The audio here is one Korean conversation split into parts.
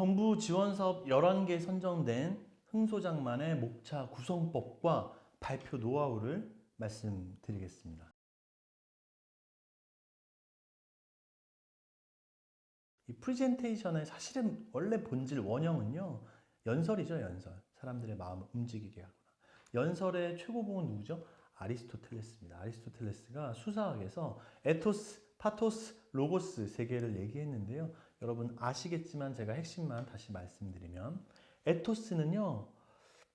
정부 지원 사업 11개 선정된 흥소장만의 목차 구성법과 발표 노하우를 말씀드리겠습니다. 이 프레젠테이션의 사실은 원래 본질 원형은요. 연설이죠, 연설. 사람들의 마음을 움직이게 하거나. 연설의 최고봉은 누구죠? 아리스토텔레스입니다. 아리스토텔레스가 수사학에서 에토스, 파토스, 로고스 세 개를 얘기했는데요. 여러분 아시겠지만 제가 핵심만 다시 말씀드리면 에토스는요.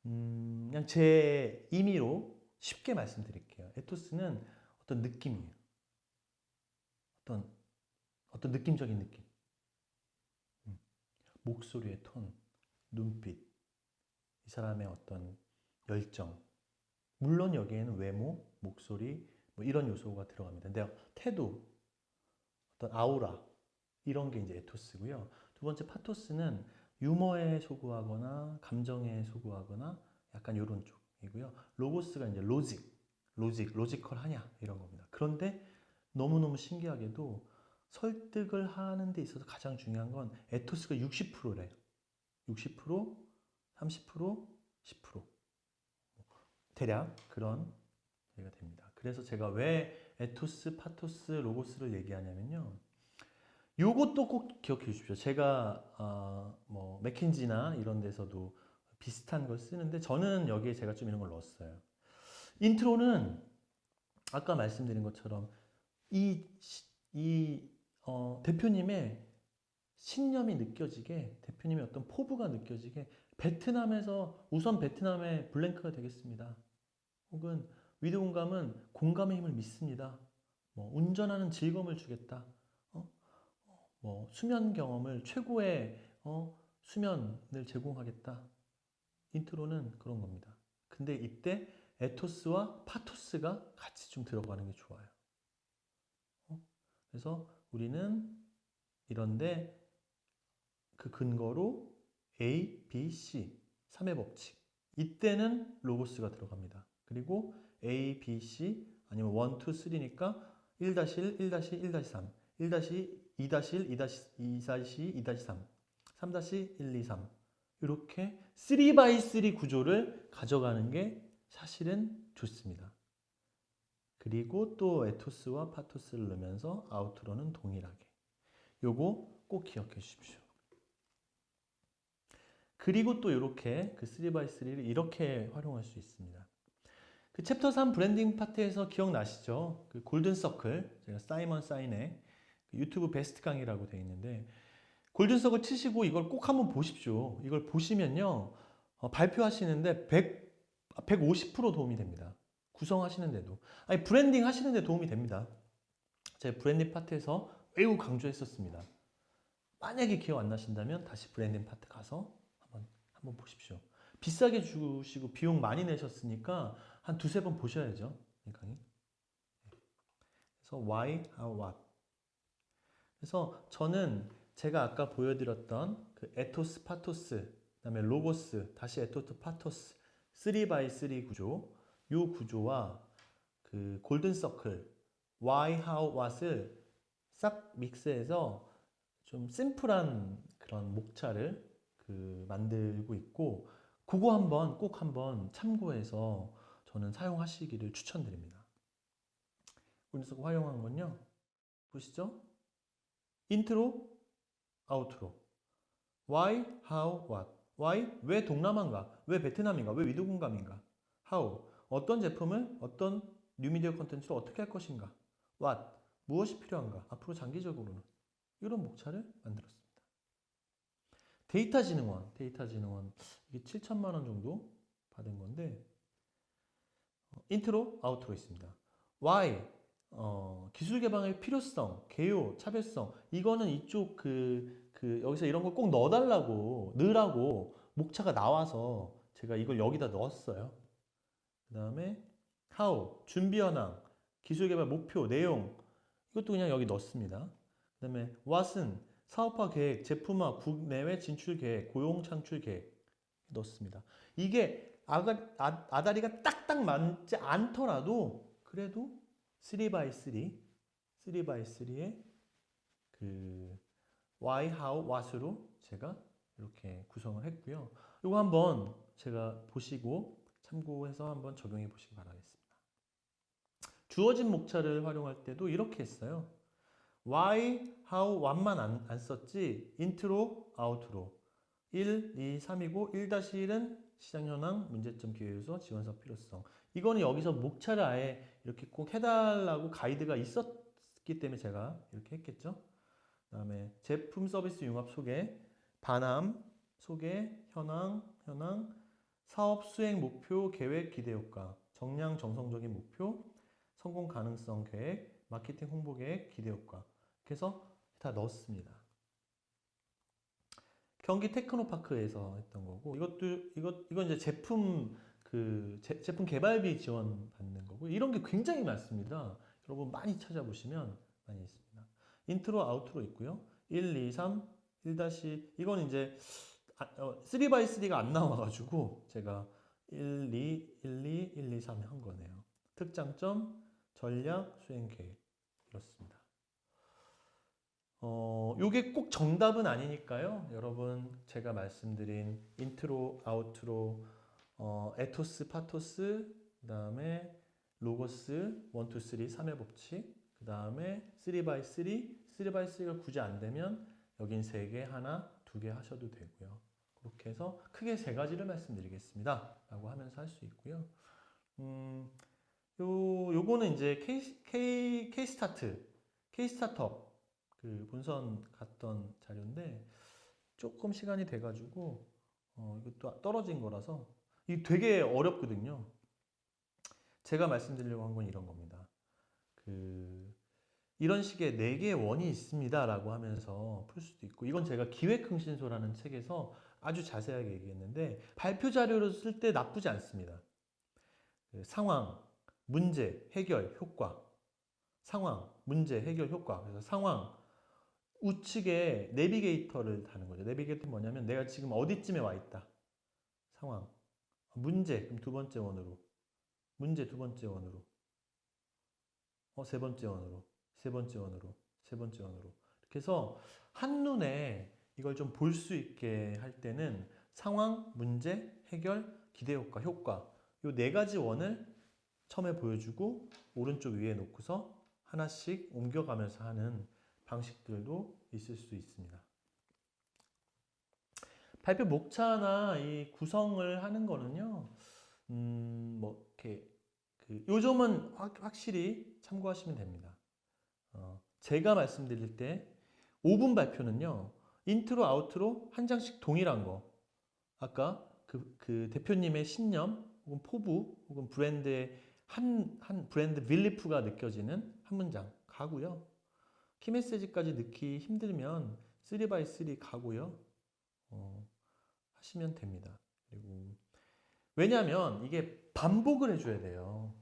음, 그냥 제 임의로 쉽게 말씀드릴게요. 에토스는 어떤 느낌이에요. 어떤 어떤 느낌적인 느낌. 음, 목소리의 톤, 눈빛, 이 사람의 어떤 열정. 물론 여기에는 외모, 목소리 뭐 이런 요소가 들어갑니다. 근데 태도, 어떤 아우라 이런 게 이제 에토스고요. 두 번째 파토스는 유머에 소구하거나 감정에 소구하거나 약간 이런 쪽이고요. 로고스가 이제 로직, 로직, 로지컬하냐 이런 겁니다. 그런데 너무너무 신기하게도 설득을 하는 데 있어서 가장 중요한 건 에토스가 60%래요. 60%, 30%, 10% 대략 그런 얘기가 됩니다. 그래서 제가 왜 에토스, 파토스, 로고스를 얘기하냐면요. 요것도 꼭 기억해 주십시오. 제가 어, 뭐 맥킨지나 이런 데서도 비슷한 걸 쓰는데 저는 여기에 제가 좀 이런 걸 넣었어요. 인트로는 아까 말씀드린 것처럼 이, 시- 이 어, 대표님의 신념이 느껴지게 대표님의 어떤 포부가 느껴지게 베트남에서 우선 베트남의 블랭크가 되겠습니다. 혹은 위드 공감은 공감의 힘을 믿습니다. 뭐 운전하는 즐거움을 주겠다. 뭐 수면 경험을 최고의 어, 수면을 제공하겠다. 인트로는 그런 겁니다. 근데 이때 에토스와 파토스가 같이 좀 들어가는 게 좋아요. 어? 그래서 우리는 이런데 그 근거로 A, B, C 3의 법칙. 이때는 로고스가 들어갑니다. 그리고 A, B, C 아니면 1, 2, 3니까 1-1, 1-1-3, 1-2-1, 2-2, 2-3, 3-1, 2, 3 이렇게 3x3 구조를 가져가는 게 사실은 좋습니다. 그리고 또 에토스와 파토스를 넣으면서 아우트로는 동일하게. 요거 꼭 기억해 주십시오. 그리고 또 이렇게 그 3x3를 이렇게 활용할 수 있습니다. 그 챕터 3 브랜딩 파트에서 기억나시죠? 그 골든 서클 제가 사이먼 사인의 그 유튜브 베스트 강의라고 되어 있는데 골든 서클 치시고 이걸 꼭 한번 보십시오. 이걸 보시면요 어, 발표하시는데 100 150% 도움이 됩니다. 구성하시는데도 아니 브랜딩 하시는데 도움이 됩니다. 제 브랜딩 파트에서 매우 강조했었습니다. 만약에 기억 안 나신다면 다시 브랜딩 파트 가서 한번 한번 보십시오. 비싸게 주시고 비용 많이 내셨으니까 한 두세 번 보셔야죠. 이 강의. 그래서 why, how, what. 그래서 저는 제가 아까 보여드렸던 그 에토스, 파토스, 그다음에 로고스, 다시 에토스, 파토스, 3x3 구조, 요 구조와 그 골든 서클, why, how, what을 싹 믹스해서 좀 심플한 그런 목차를 그 만들고 있고 그거 한번 꼭 한번 참고해서 저는 사용하시기를 추천드립니다. 그래서 활용한 건요. 보시죠. 인트로, 아우트로. Why, how, what. Why? 왜 동남아인가? 왜 베트남인가? 왜 위도 공감인가? How? 어떤 제품을 어떤 뉴미디어 컨텐츠로 어떻게 할 것인가? What? 무엇이 필요한가? 앞으로 장기적으로는 이런 목차를 만들었습니다. 데이터진흥원, 데이터진흥원 이게 7천만 원 정도 받은 건데 어, 인트로, 아우트로 있습니다. Why? 어, 기술 개방의 필요성, 개요, 차별성 이거는 이쪽 그, 그 여기서 이런 걸 꼭 넣어달라고 넣으라고 목차가 나와서 제가 이걸 여기다 넣었어요. 그 다음에 how 준비 현황, 기술 개발 목표, 내용 이것도 그냥 여기 넣습니다. 그 다음에 what은 사업화 계획, 제품화, 국내외 진출 계획, 고용 창출 계획 넣습니다. 이게 아가, 아, 아다리가 딱딱 맞지 않더라도 그래도 3x3, 3x3의 그 why, how, what으로 제가 이렇게 구성을 했고요. 이거 한번 제가 보시고 참고해서 한번 적용해 보시기 바라겠습니다. 주어진 목차를 활용할 때도 이렇게 했어요. why, how, what만 안, 안 썼지 int로, out로 1, 2, 3이고 1-1은 시장 현황, 문제점, 기회 요소, 지원사 필요성. 이거는 여기서 목차를 아예 이렇게 꼭 해달라고 가이드가 있었기 때문에 제가 이렇게 했겠죠. 그 다음에 제품 서비스 융합 소개, 반함 소개, 현황, 현황, 사업 수행 목표, 계획, 기대 효과, 정량 정성적인 목표, 성공 가능성 계획, 마케팅 홍보 계획, 기대 효과. 그래서 다 넣었습니다. 경기 테크노파크에서 했던 거고 이것도 이것 이건 이제 제품 그 제, 제품 개발비 지원 받는 거고 이런 게 굉장히 많습니다. 여러분 많이 찾아보시면 많이 있습니다. 인트로 아우트로 있고요. 1, 2, 3, 1 다시 이건 이제 아, 어, 3x3가 안 나와가지고 제가 1, 2, 1, 2, 1, 2, 3 한 거네요. 특장점, 전략, 수행 계획 이렇습니다. 어, 요게 꼭 정답은 아니니까요. 여러분 제가 말씀드린 인트로, 아우트로, 어, 에토스, 파토스, 그 다음에 로고스 1, 2, 3, 3의 법칙, 그 다음에 3x3, 3x3가 굳이 안 되면 여긴 3개, 하나, 두 개 하셔도 되고요. 그렇게 해서 크게 세 가지를 말씀드리겠습니다. 라고 하면서 할 수 있고요. 음, 요, 요거는 이제 K, K, K-스타트, K-스타트업 그 본선 갔던 자료인데 조금 시간이 돼가지고 어, 이것도 떨어진 거라서 이게 되게 어렵거든요. 제가 말씀드리려고 한 건 이런 겁니다. 그 이런 식의 네 개의 원이 있습니다라고 하면서 풀 수도 있고 이건 제가 기획흥신소라는 책에서 아주 자세하게 얘기했는데 발표 자료로 쓸 때 나쁘지 않습니다. 그 상황, 문제, 해결, 효과. 상황, 문제, 해결, 효과. 그래서 상황, 우측에 내비게이터를 다는 거죠. 내비게이터는 뭐냐면 내가 지금 어디쯤에 와 있다. 상황. 문제, 그럼 두 번째 원으로. 문제 두 번째 원으로. 어, 세 번째 원으로. 세 번째 원으로. 세 번째 원으로. 이렇게 해서 한눈에 이걸 좀 볼 수 있게 할 때는 상황, 문제, 해결, 기대 효과, 효과. 요 네 가지 원을 처음에 보여주고 오른쪽 위에 놓고서 하나씩 옮겨가면서 하는 방식들도 있을 수 있습니다. 발표 목차나 이 구성을 하는 거는요, 음, 뭐, 이렇게, 그, 요 점은 확, 확실히 참고하시면 됩니다. 어, 제가 말씀드릴 때 5분 발표는요, 인트로, 아우트로 한 장씩 동일한 거. 아까 그, 그 대표님의 신념, 혹은 포부, 혹은 브랜드의 한, 한 브랜드 빌리프가 느껴지는 한 문장 가고요. 키메시지까지 넣기 힘들면 3x3 가고요. 어, 하시면 됩니다. 그리고 왜냐하면 이게 반복을 해줘야 돼요.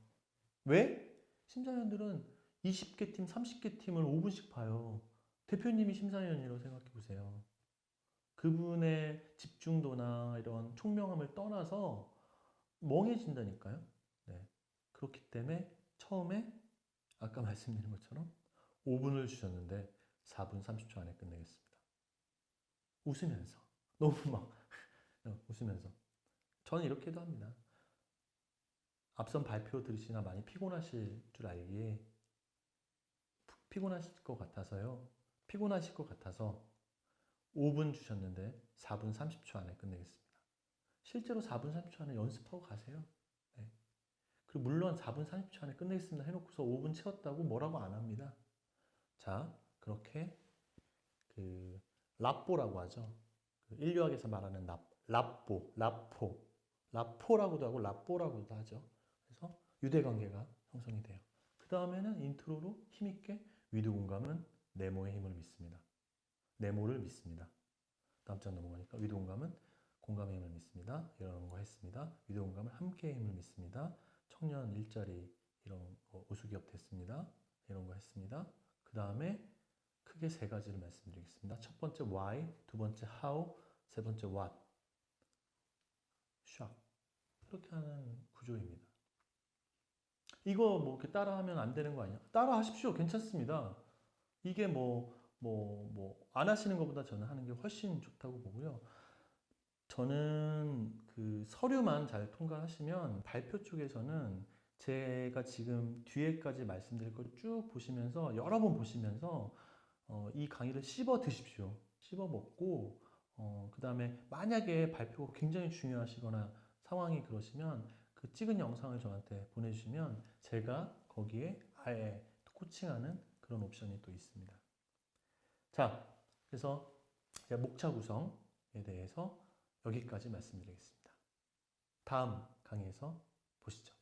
왜? 심사위원들은 20개 팀, 30개 팀을 5분씩 봐요. 대표님이 심사위원이라고 생각해 보세요. 그분의 집중도나 이런 총명함을 떠나서 멍해진다니까요. 네. 그렇기 때문에 처음에 아까 말씀드린 것처럼 5분을 주셨는데 4분 30초 안에 끝내겠습니다. 웃으면서 너무 막 웃으면서 저는 이렇게도 합니다. 앞선 발표 들으시나 많이 피곤하실 줄 알기에 피곤하실 것 같아서요. 피곤하실 것 같아서 5분 주셨는데 4분 30초 안에 끝내겠습니다. 실제로 4분 30초 안에 연습하고 가세요. 네. 그리고 물론 4분 30초 안에 끝내겠습니다 해놓고서 5분 채웠다고 뭐라고 안 합니다. 자, 그렇게 그 랍보라고 하죠. 그 인류학에서 말하는 랍, 랍보, 랍포, 랍포라고도 하고 랍보라고도 하죠. 그래서 유대 관계가 형성이 돼요. 그 다음에는 인트로로 힘있게 위드 공감은 네모의 힘을 믿습니다. 네모를 믿습니다. 다음 장 넘어가니까 위드 공감은 공감의 힘을 믿습니다. 이런 거 했습니다. 위드 공감은 함께의 힘을 믿습니다. 청년 일자리 이런 거 우수기업 됐습니다. 이런 거 했습니다. 그 다음에 크게 세 가지를 말씀드리겠습니다. 첫 번째 why, 두 번째 how, 세 번째 what. 샥. 이렇게 하는 구조입니다. 이거 뭐 이렇게 따라하면 안 되는 거 아니야? 따라 하십시오. 괜찮습니다. 이게 뭐, 뭐, 뭐, 안 하시는 것보다 저는 하는 게 훨씬 좋다고 보고요. 저는 그 서류만 잘 통과하시면 발표 쪽에서는 제가 지금 뒤에까지 말씀드릴 걸 쭉 보시면서 여러 번 보시면서 어, 이 강의를 씹어 드십시오. 씹어 먹고 어, 그 다음에 만약에 발표가 굉장히 중요하시거나 상황이 그러시면 그 찍은 영상을 저한테 보내주시면 제가 거기에 아예 코칭하는 그런 옵션이 또 있습니다. 자, 그래서 제가 목차 구성에 대해서 여기까지 말씀드리겠습니다. 다음 강의에서 보시죠.